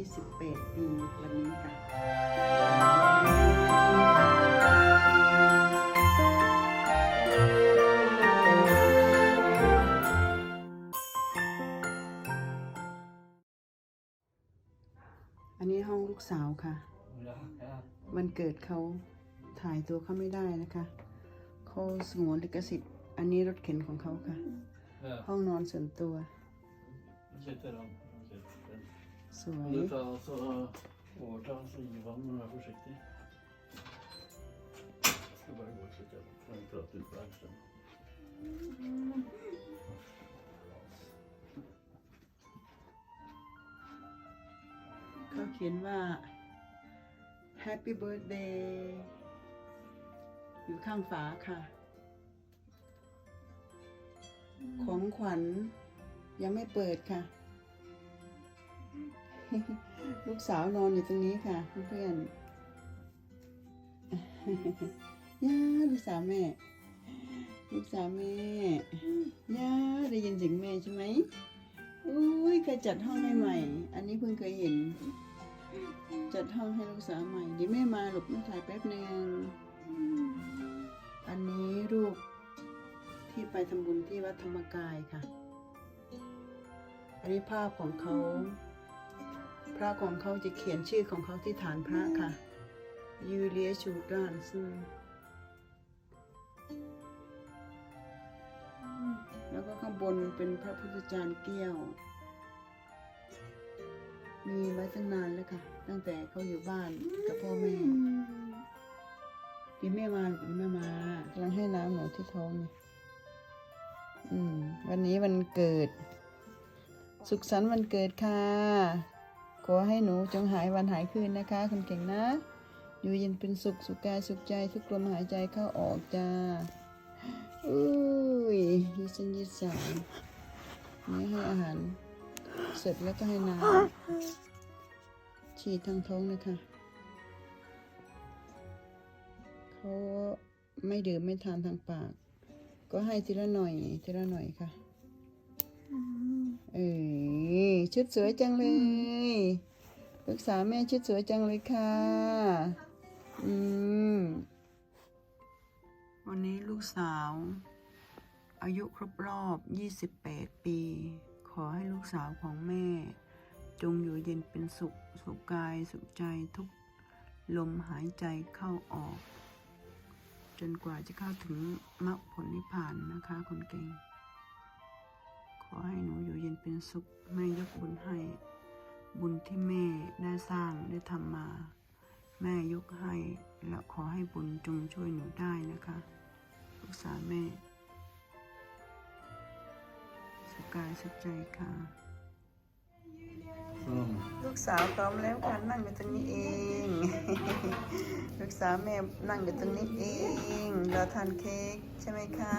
28 ปีวันนี้ค่ะอันนี้ห้องลูกสาวค่ะ Ja, ja. วันเกิดเขาถ่ายตัวเขาไม่ได้นะคะเขาสงวนลิขสิทธิ์ อันนี้รถเข็นของเขาค่ะ ja. ห้องนอนส่วนตัว Nu sitter de. Nu sitter de. สวย Du tar alltså overta skivan men vær forsiktig. Jeg skal bare gå og sjekke. Kan vi prate ut på Einstein? เขาเขียนว่า Happy Birthday อยู่ข้างฝาค่ะ ของขวัญยังไม่เปิดค่ะ ลูกสาวนอนอยู่ตรงนี้ค่ะเพื่อนๆย่าลูกสาวแม่ ลูกสาวแม่ย่าได้ยินเสียงแม่ใช่ไหมอุ้ยเคยจัดห้องให้ใหม่ อันนี้เพิ่งเคยเห็น จัดห้องให้ลูกสาวใหม่เดี๋ยวแม่มาหลบแม่ถ่ายแป๊บหนึ่งอันนี้รูปที่ไปทำบุญที่วัดธรรมกายค่ะ อันนี้ภาพของเขา ระของเขาจะเขียนชื่อของเขาที่ฐานพระค่ะยูเลียชูดานซึ่งแล้วก็ข้างบนเป็นพระพุทธจารย์เกี้ยว มีไว้ตั้งนานแล้วค่ะ ตั้งแต่เขาอยู่บ้านกับพ่อแม่เดี๋ยวแม่มาดีแม่มากำลังให้น้ำหนูที่ท้องเนี่ยอืม วันนี้วันเกิด สุขสันต์วันเกิดค่ะ อให้หนูจงหายวันหายคืนนะคะ คุณเก่งนะ อยู่เย็นเป็นสุขสุขกายสุขใจทุกลมหายใจเข้าออกจ้าอุ้ยยืดเส้นยืดสายนี่ให้อาหาร เสร็จแล้วก็ให้น้ำฉีดทางท้องเลยค่ะเขาไม่ดื่มไม่ทานทางปาก ก็ให้ทีละหน่อยทีละหน่อยค่ะเออชุดสวยจังเลย ลูกสาวแม่ชุดสวยจังเลยค่ะ อืม วันนี้ลูกสาว อายุครบรอบ 28 ปี ขอให้ลูกสาวของแม่ จงอยู่เย็นเป็นสุข สุขกายสุขใจทุกลมหายใจเข้าออก จนกว่าจะเข้าถึงมรรคผลนิพพานนะคะคนเก่ง ขอให้หนูอยู่เย็นเป็นสุขแม่ยกบุญให้ บุญที่แม่ได้สร้างได้ทำมา แม่ยกให้และขอให้บุญจงช่วยหนูได้นะคะลูกสาวแม่สุขกายสุขใจค่ะลูกสาวพร้อมแล้วค่ะนั่งอยู่ตรงนี้เอง ลูกสาวแม่นั่งอยู่ตรงนี้เองรอทานเค้กใช่ไหมคะ